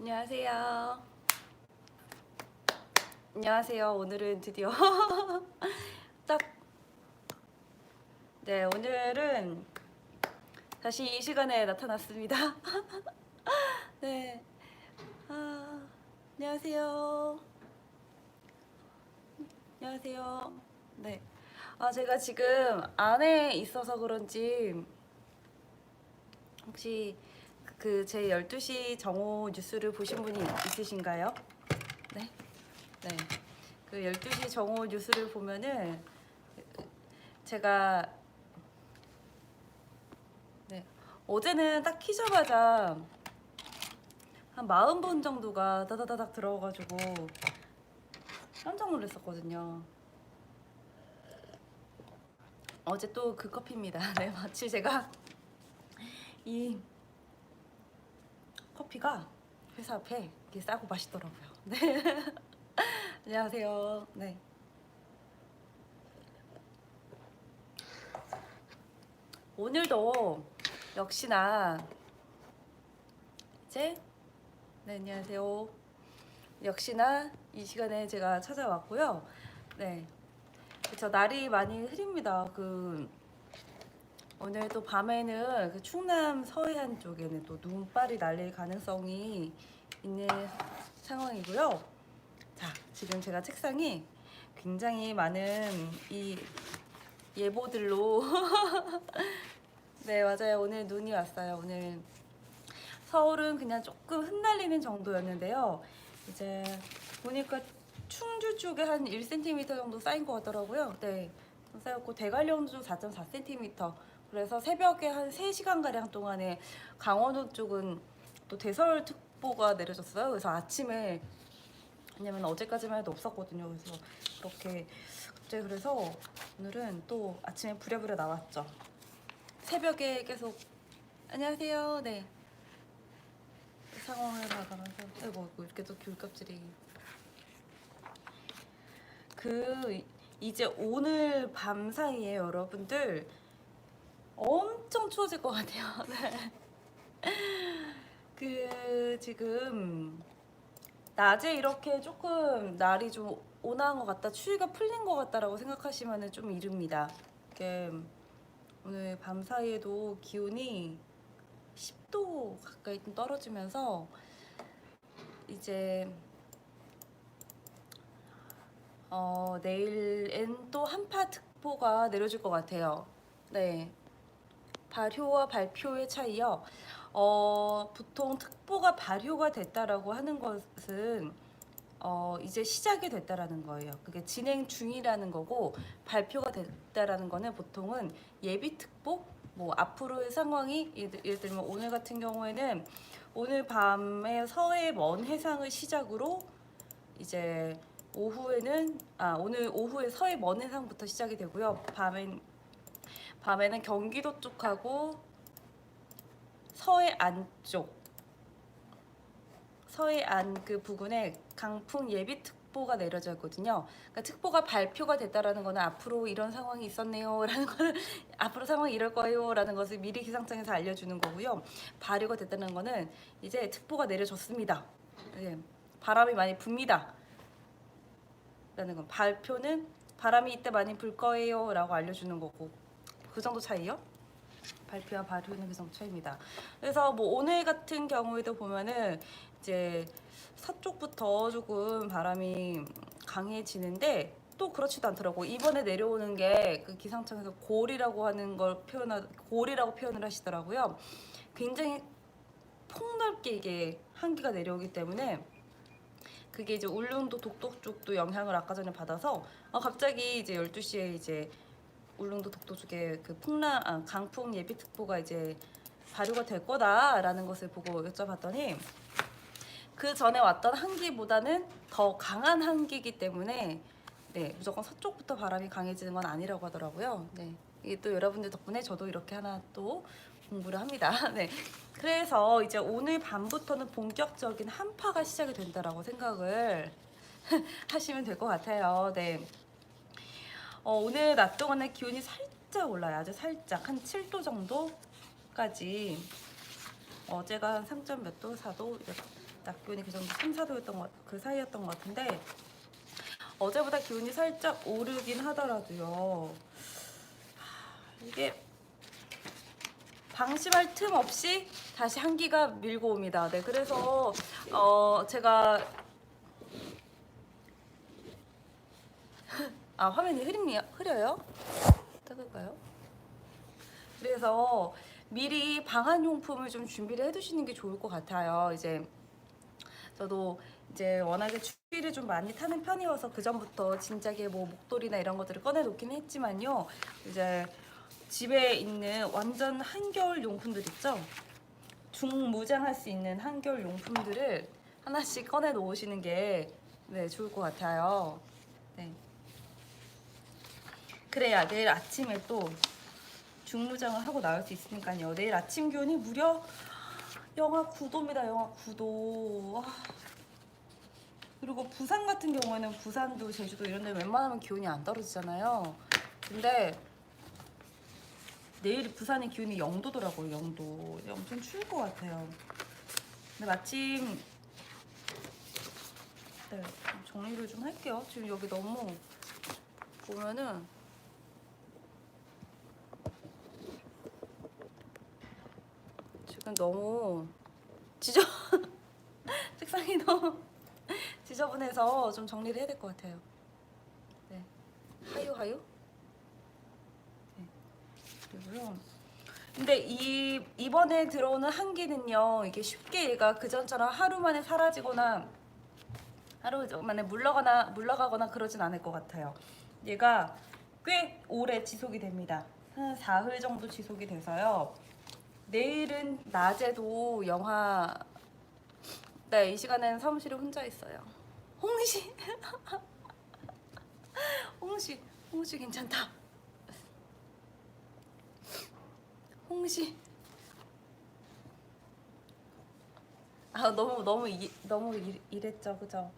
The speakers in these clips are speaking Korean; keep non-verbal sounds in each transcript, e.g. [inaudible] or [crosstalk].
안녕하세요. 안녕하세요. 오늘은 드디어 [laughs] 딱 네, 오늘은 다시 이 시간에 나타났습니다. [laughs] 네. 아, 안녕하세요. 안녕하세요. 네. 아, 제가 지금 안에 있어서 그런지 혹시 그 제 12시 정오 뉴스를 보신 분이 있으신가요? 네. 네. 그 12시 정오 뉴스를 보면은 제가 네. 어제는 딱 키자마자 한 40번 정도가 다다다닥 들어가지고 깜짝 놀랐었거든요. 어제 또 그 커피입니다. [laughs] 네, 마치 제가 이 커피가 회사 앞에 이렇게 싸고 맛있더라고요. [laughs] 네. 안녕하세요. 네. 오늘도 역시나 이제 네 안녕하세요. 역시나 이 시간에 제가 찾아왔고요. 네. 저 날이 많이 흐립니다. 그 오늘 또 밤에는 그 충남 서해안 쪽에는 또 눈발이 날릴 가능성이 있는 상황이고요. 자, 지금 제가 책상이 굉장히 많은 이 예보들로 [laughs] 네, 맞아요. 오늘 눈이 왔어요. 오늘 서울은 그냥 조금 흩날리는 정도였는데요. 이제 보니까 충주 쪽에 한 1cm 정도 쌓인 것 같더라고요. 네. 쌓였고 대관령도 4.4cm. 그래서 새벽에 한 3시간 가량 동안에 강원도 쪽은 또 대설특보가 내려졌어요. 그래서 아침에 왜냐면 어제까지만 해도 없었거든요. 그래서 그렇게 갑자기 그래서 오늘은 또 아침에 부랴부랴 나왔죠. 새벽에 계속 안녕하세요. 네. 상황을 봐가면서 아이고 아이고, 이렇게 또 귤껍질이 그 이제 오늘 밤 사이에 여러분들 엄청 추워질 것 같아요. [laughs] 네. 그 지금 낮에 이렇게 조금 날이 좀 온화한 것 같다, 추위가 풀린 것 같다라고 생각하시면 좀 이릅니다. 이게 오늘 밤 사이에도 기온이 10도 가까이 좀 떨어지면서 이제 어, 내일엔 또 한파 특보가 내려질 것 같아요. 네. 발효와 발표의 차이요. 어, 보통 특보가 발효가 됐다라고 하는 것은 어, 이제 시작이 됐다라는 거예요. 그게 진행 중이라는 거고 발표가 됐다라는 거는 보통은 예비 특보 뭐 앞으로의 상황이 예를, 예를 들면 오늘 같은 경우에는 오늘 밤에 서해 먼 해상을 시작으로 이제 오후에는 아 오늘 오후에 서해 먼 해상부터 시작이 되고요. 밤엔 밤에는 경기도 쪽하고 서해 안쪽 서해 안 그 부근에 강풍 예비 특보가 내려져 있거든요. 그러니까 특보가 발표가 됐다라는 거는 앞으로 이런 상황이 있었네요라는 [laughs] 거는 앞으로 상황이 이럴 거예요라는 것을 미리 기상청에서 알려주는 거고요. 발효가 됐다는 거는 이제 특보가 내려졌습니다. 네, 바람이 많이 붑니다. 라는 건 발표는 바람이 이때 많이 불 거예요라고 알려주는 거고 그 정도 차이요? 발표와 발효는 그 정도 차이입니다. 그래서 뭐 오늘 같은 경우에도 보면은 이제 서쪽부터 조금 바람이 강해지는데 또 그렇지도 않더라고. 이번에 내려오는 게 그 기상청에서 골이라고 하는 걸 표현하 골이라고 표현을 하시더라고요. 굉장히 폭넓게 이게 한기가 내려오기 때문에 그게 이제 울릉도 독도 쪽도 영향을 아까 전에 받아서 어, 갑자기 이제 12시에 이제 울릉도 독도 쪽에 그 풍랑 아, 강풍 예비 특보가 이제 발효가 될 거다라는 것을 보고 여쭤봤더니 그 전에 왔던 한기보다는 더 강한 한기이기 때문에 네 무조건 서쪽부터 바람이 강해지는 건 아니라고 하더라고요. 네 이게 또 여러분들 덕분에 저도 이렇게 하나 또 공부를 합니다. [laughs] 네 그래서 이제 오늘 밤부터는 본격적인 한파가 시작이 된다라고 생각을 [laughs] 하시면 될 것 같아요. 네. 어, 오늘 낮 동안에 기온이 살짝 올라요. 아주 살짝 한 7도 정도까지 어제가 한 3점 몇 도, 4도 이렇게 낮 기온이 그 정도 3, 4도였던 것, 그 사이였던 것 같은데 어제보다 기온이 살짝 오르긴 하더라도요. 하, 이게 방심할 틈 없이 다시 한기가 밀고 옵니다. 네, 그래서 어 제가 아 화면이 흐립니 흐려요? 닦을까요? 그래서 미리 방한 용품을 좀 준비를 해두시는 게 좋을 것 같아요. 이제 저도 이제 워낙에 추위를 좀 많이 타는 편이어서 그 전부터 진작에 뭐 목도리나 이런 것들을 꺼내 놓긴 했지만요. 이제 집에 있는 완전 한겨울 용품들 있죠? 중무장할 수 있는 한겨울 용품들을 하나씩 꺼내 놓으시는 게 네, 좋을 것 같아요. 네. 그래야 내일 아침에 또 중무장을 하고 나올 수 있으니까요. 내일 아침 기온이 무려 영하 9도입니다. 영하 9도. 아. 그리고 부산 같은 경우에는 부산도 제주도 이런 데 웬만하면 기온이 안 떨어지잖아요. 근데 내일 부산의 기온이 0도더라고요. 0도. 엄청 추울 것 같아요. 근데 마침 네, 좀 정리를 좀 할게요. 지금 여기 너무 보면은 지금 너무 지저 [laughs] 책상이 너무 지저분해서 좀 정리를 해야 될 것 같아요. 네, 하유 하유. 네, 그리고요. 근데 이 이번에 들어오는 한기는요, 이게 쉽게 얘가 그 전처럼 하루 만에 사라지거나 하루 만에 물러가나 물러가거나 그러진 않을 것 같아요. 얘가 꽤 오래 지속이 됩니다. 한 사흘 정도 지속이 돼서요. 내일은 낮에도 영하 네, 이 시간에는 사무실에 혼자 있어요. 홍시. [laughs] 홍시. 홍시 괜찮다. 홍시. 아, 너무 너무 이, 너무 이, 이랬죠. 그죠?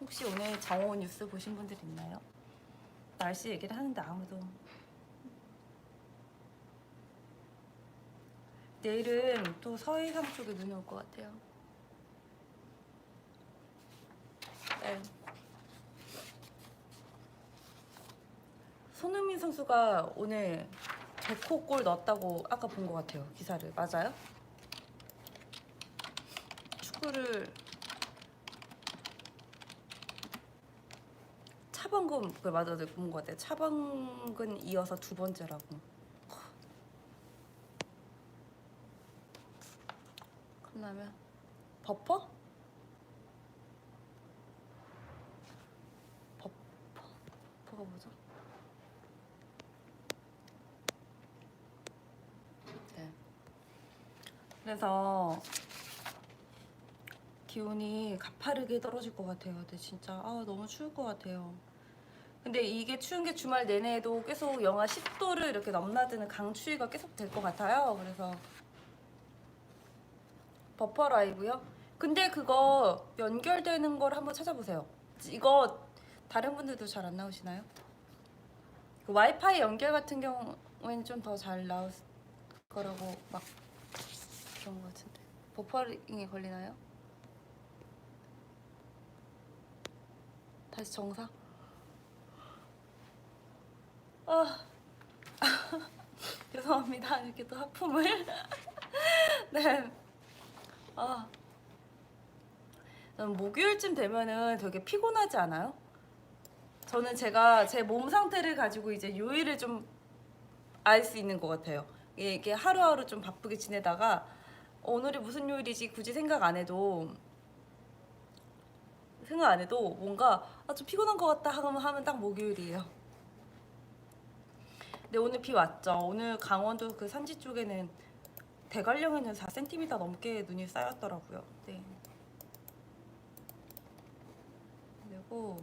혹시 오늘 정오 뉴스 보신 분들 있나요? 날씨 얘기를 하는데 아무도 내일은 또 서해상 쪽에 눈이 올 것 같아요. 네. 손흥민 선수가 오늘 데코 골 넣었다고 아까 본 것 같아요. 기사를 맞아요? 축구를 차범근 그 맞아 네, 본것 같아요. 차범근 이어서 두 번째라고. 컵라면 버퍼? 버퍼? 버퍼가 뭐죠? 네. 그래서 기온이 가파르게 떨어질 것 같아요. 근데 진짜 아 너무 추울 것 같아요. 근데 이게 추운 게 주말 내내도 계속 영하 10도를 이렇게 넘나드는 강추위가 계속 될 것 같아요. 그래서 버퍼 라이브요? 근데 그거 연결되는 걸 한번 찾아보세요. 이거 다른 분들도 잘 안 나오시나요? 그 와이파이 연결 같은 경우에는 좀 더 잘 나올 거라고 막 그런 것 같은데 버퍼링이 걸리나요? 다시 정상? 아 [laughs] 죄송합니다 이렇게 또 하품을 [laughs] 네. 아 목요일쯤 되면은 되게 피곤하지 않아요? 저는 제가 제 몸 상태를 가지고 이제 요일을 좀 알 수 있는 것 같아요. 이게 하루하루 좀 바쁘게 지내다가 오늘이 무슨 요일이지 굳이 생각 안 해도 생각 안 해도 뭔가 아, 좀 피곤한 것 같다 하면 하면 딱 목요일이에요. 근데 오늘 비 왔죠. 오늘 강원도 그 산지 쪽에는 대관령에는 4cm 넘게 눈이 쌓였더라고요. 네. 그리고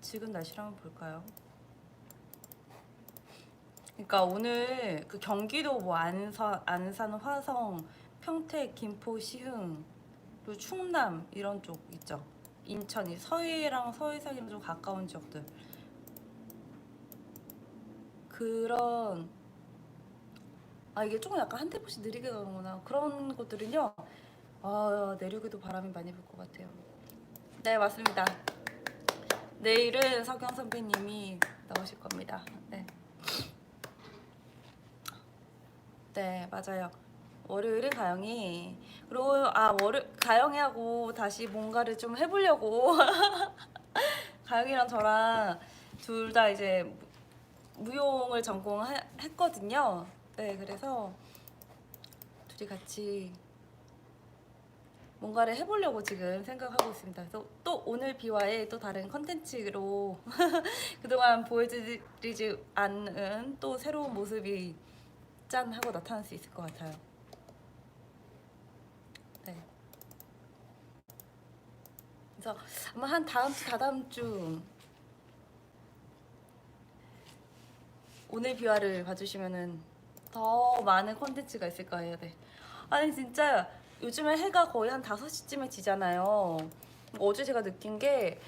지금 날씨를 한번 볼까요? 그러니까 오늘 그 경기도 뭐 안산, 안산, 화성, 평택, 김포, 시흥, 그리고 충남 이런 쪽 있죠. 인천이 서해랑 서해상이랑 좀 가까운 지역들 그런 아 이게 조금 약간 한 템포씩 느리게 가는구나. 그런 것들은요 아 내륙에도 바람이 많이 불 것 같아요. 네 맞습니다. 내일은 석영 선배님이 나오실 겁니다. 네. 네 맞아요. 월요일은 가영이. 그리고 아 월요 가영이 하고 다시 뭔가를 좀 해보려고. [laughs] 가영이랑 저랑 둘 다 이제 무- 무용을 전공했거든요. 네, 그래서 둘이 같이 뭔가를 해보려고 지금 생각하고 있습니다. 그래서 또 오늘 비와의 또 다른 컨텐츠로 [laughs] 그동안 보여드리지 않은 또 새로운 모습이 짠 하고 나타날 수 있을 것 같아요. 네. 그래서 아마 한 다음 주, 다다음 주 오늘 비화를 봐주시면은 더 많은 콘텐츠가 있을 거예요. 네. 아니 진짜 요즘에 해가 거의 한 5시쯤에 지잖아요. 어제 제가 느낀 게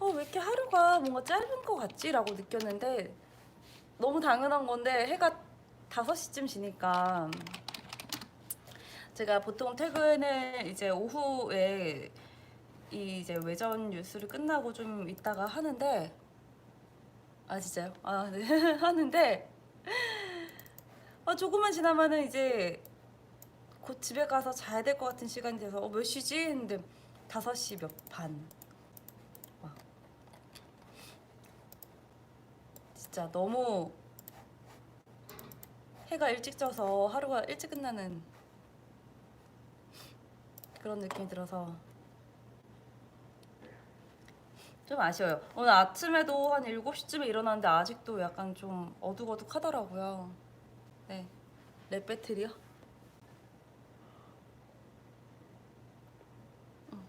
어, 왜 이렇게 하루가 뭔가 짧은 것 같지 라고 느꼈는데 너무 당연한 건데 해가 5시쯤 지니까 제가 보통 퇴근을 이제 오후에 이 이제 외전 뉴스를 끝나고 좀 있다가 하는데 아 진짜요? 아 네. [laughs] 하는데 아 조금만 지나면은 이제 곧 집에 가서 자야 될 것 같은 시간이 돼서 어, 몇 시지? 했는데 5시 몇 반. 와. 진짜 너무 해가 일찍 져서 하루가 일찍 끝나는 그런 느낌이 들어서 좀 아쉬워요. 오늘 아침에도 한 7시쯤에 일어났는데 아직도 약간 좀 어둑어둑하더라고요. 네. 랩 배틀이요? 음.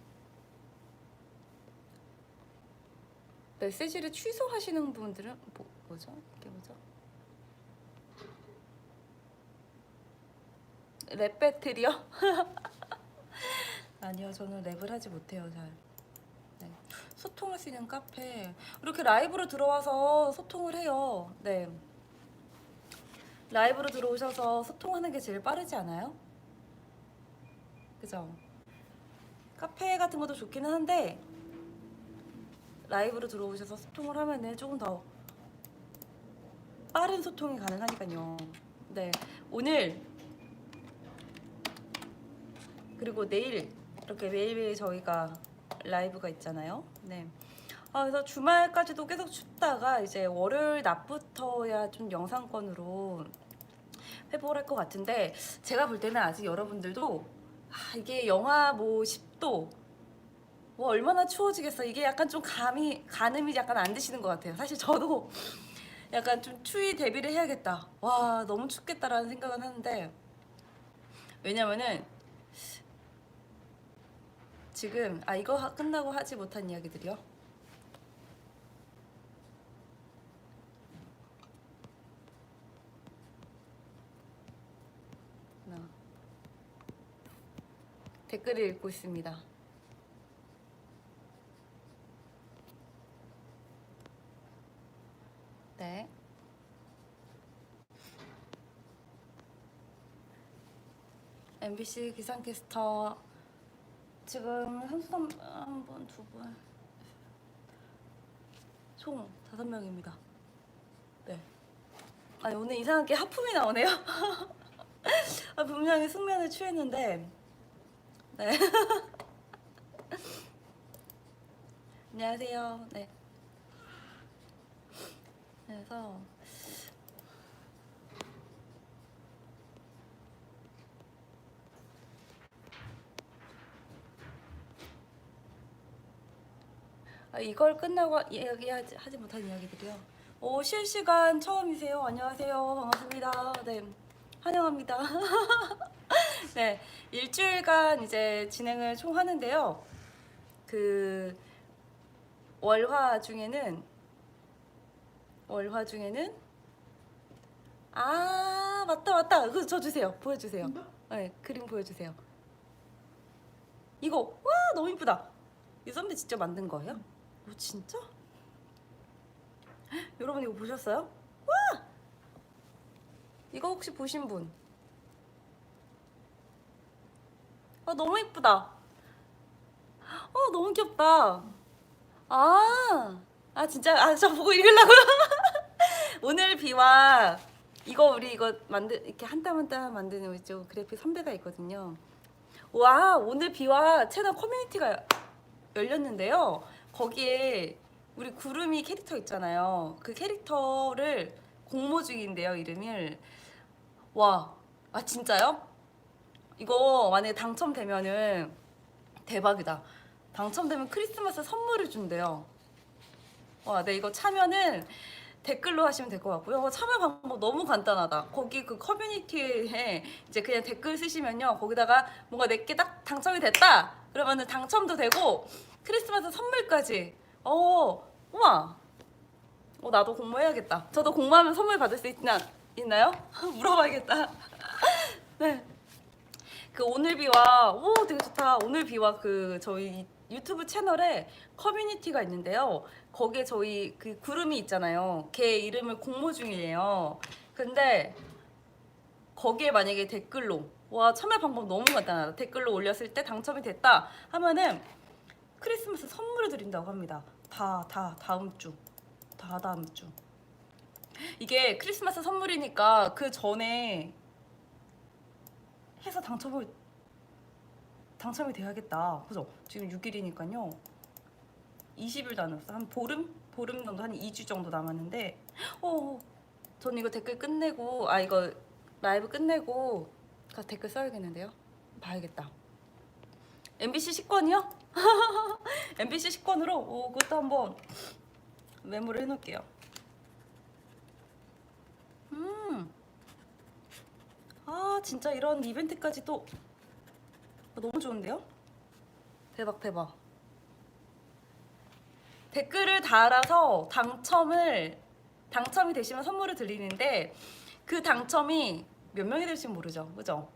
메시지를 취소하시는 분들은 뭐, 뭐죠? 이게 뭐죠? 랩 배틀이요? [laughs] 아니요, 저는 랩을 하지 못해요, 잘. 네. 소통할 수 있는 카페 이렇게 라이브로 들어와서 소통을 해요. 네. 라이브로 들어오셔서 소통하는 게 제일 빠르지 않아요? 그죠? 카페 같은 것도 좋기는 한데 라이브로 들어오셔서 소통을 하면은 조금 더 빠른 소통이 가능하니까요. 네. 오늘 그리고 내일 이렇게 매일매일 저희가 라이브가 있잖아요. 네. 아, 그래서 주말까지도 계속 춥다가 이제 월요일 낮부터야 좀 영상권으로 회복을 할 것 같은데 제가 볼 때는 아직 여러분들도 아, 이게 영하 뭐 10도 뭐 얼마나 추워지겠어 이게 약간 좀 감이 가늠이 약간 안 드시는 것 같아요. 사실 저도 약간 좀 추위 대비를 해야겠다. 와 너무 춥겠다라는 생각은 하는데 왜냐면은 지금 아 이거 하- 끝나고 하지 못한 이야기들이요. 하나. 댓글을 읽고 있습니다. 네. MBC 기상캐스터 지금 선수단 한 번, 두 번, 총 다섯 명입니다. 네. 아니 오늘 이상하게 하품이 나오네요. [laughs] 아, 분명히 숙면을 취했는데. 네. [laughs] 안녕하세요. 네. 그래서 이걸 끝나고 이야기하지 하지 못한 이야기들이요. 오 실시간 처음이세요. 안녕하세요. 반갑습니다. 네 환영합니다. [laughs] 네 일주일간 이제 진행을 총 하는데요. 그 월화 중에는 월화 중에는 아 맞다 맞다 그거 저 주세요 보여 주세요. 네 그림 보여 주세요. 이거 와 너무 이쁘다. 이 선배 직접 만든 거예요? 오 진짜? 헉, 여러분 이거 보셨어요? 와 이거 혹시 보신 분? 아 너무 예쁘다. 어 너무 귀엽다. 아, 아 진짜 아 저 보고 읽으려고. [laughs] 오늘 비와 이거 우리 이거 만들 이렇게 한 땀 한 땀 만드는 우리 쪽 그래픽 선배가 있거든요. 와 오늘 비와 채널 커뮤니티가 열렸는데요. 거기에 우리 구름이 캐릭터 있잖아요. 그 캐릭터를 공모 중인데요. 이름을 와, 아 진짜요? 이거 만약에 당첨되면은 대박이다. 당첨되면 크리스마스 선물을 준대요. 와, 네 이거 참여는 댓글로 하시면 될 것 같고요. 참여 방법 너무 간단하다. 거기 그 커뮤니티에 이제 그냥 댓글 쓰시면요. 거기다가 뭔가 내게 딱 당첨이 됐다. 그러면은 당첨도 되고 크리스마스 선물까지. 어, 우와. 어, 나도 공모해야겠다. 저도 공모하면 선물 받을 수 있나, 있나요? [laughs] 물어봐야겠다. [laughs] 네. 그 오늘 비와 오 되게 좋다. 오늘 비와 그 저희 유튜브 채널에 커뮤니티가 있는데요. 거기에 저희 그 구름이 있잖아요. 걔 이름을 공모 중이에요. 근데 거기에 만약에 댓글로 와 참여 방법 너무 간단하다. 댓글로 올렸을 때 당첨이 됐다 하면은 크리스마스 선물을 드린다고 합니다. 다 다 다음 주. 다 다음 주. 이게 크리스마스 선물이니까 그 전에 해서 당첨을 당첨이 돼야겠다. 그죠? 지금 6일이니까요. 20일도 안 남았어. 한 보름? 보름 정도 한 2주 정도 남았는데 어, 전 이거 댓글 끝내고 아 이거 라이브 끝내고 가 댓글 써야겠는데요. 봐야겠다. MBC 식권이요? [laughs] MBC 식권으로 오, 그것도 한번 메모를 해놓을게요. 음. 아 진짜 이런 이벤트까지 또 아, 너무 좋은데요? 대박 대박. 댓글을 달아서 당첨을 당첨이 되시면 선물을 드리는데 그 당첨이 몇 명이 될지 모르죠, 그죠?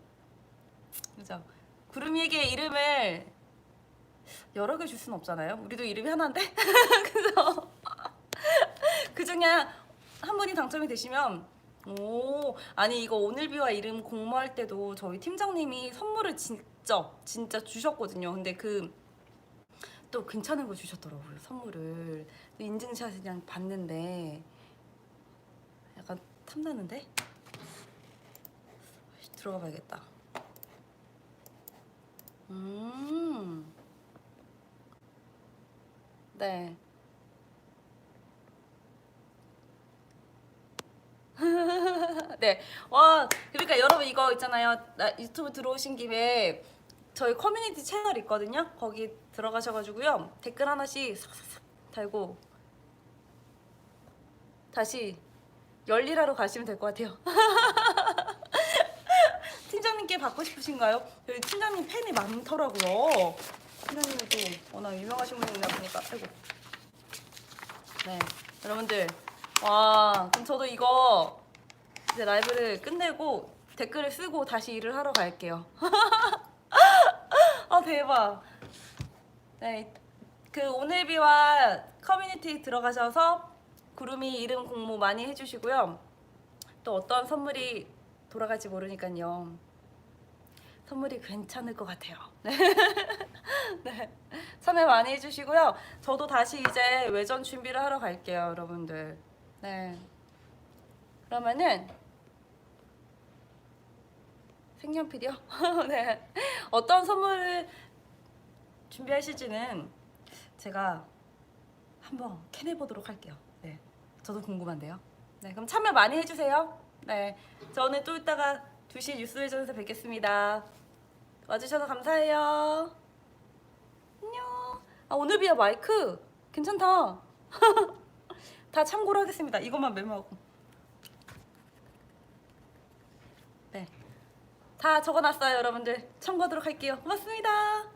그죠? 구름이에게 이름을 여러 개 줄 수는 없잖아요. 우리도 이름이 하나인데, [laughs] 그래서 [laughs] 그 중에 한 분이 당첨이 되시면 오 아니 이거 오늘 비와 이름 공모할 때도 저희 팀장님이 선물을 진짜 진짜 주셨거든요. 근데 그 또 괜찮은 거 주셨더라고요 선물을 인증샷을 그냥 봤는데 약간 탐나는데 들어가 봐야겠다. 음. 네. [laughs] 네. 와, 그러니까 여러분 이거 있잖아요. 나 유튜브 들어오신 김에 저희 커뮤니티 채널 있거든요. 거기 들어가셔가지고요. 댓글 하나씩 싹싹싹 달고 다시 열일하러 가시면 될 것 같아요. [laughs] 팀장님께 받고 싶으신가요? 여기 팀장님 팬이 많더라고요. 또 워낙 유명하신 분이다 보니까 아이고. 네, 여러분들 와 그럼 저도 이거 이제 라이브를 끝내고 댓글을 쓰고 다시 일을 하러 갈게요. [laughs] 아 대박. 네, 그 오늘비와 커뮤니티 들어가셔서 구름이 이름 공모 많이 해주시고요. 또 어떤 선물이 돌아갈지 모르니까요. 선물이 괜찮을 것 같아요. [laughs] 네. 네. 참여 많이 해주시고요. 저도 다시 이제 외전 준비를 하러 갈게요, 여러분들. 네. 그러면은 색연필이요? [laughs] 네. 어떤 선물을 준비하실지는 제가 한번 캐내 보도록 할게요. 네. 저도 궁금한데요. 네. 그럼 참여 많이 해주세요. 네. 저는 또 이따가 2시 뉴스 회전에서 뵙겠습니다. 와주셔서 감사해요. 안녕. 아, 오늘 비야 마이크 괜찮다. [laughs] 다 참고로 하겠습니다. 이것만 메모하고. 네. 다 적어놨어요, 여러분들. 참고하도록 할게요. 고맙습니다.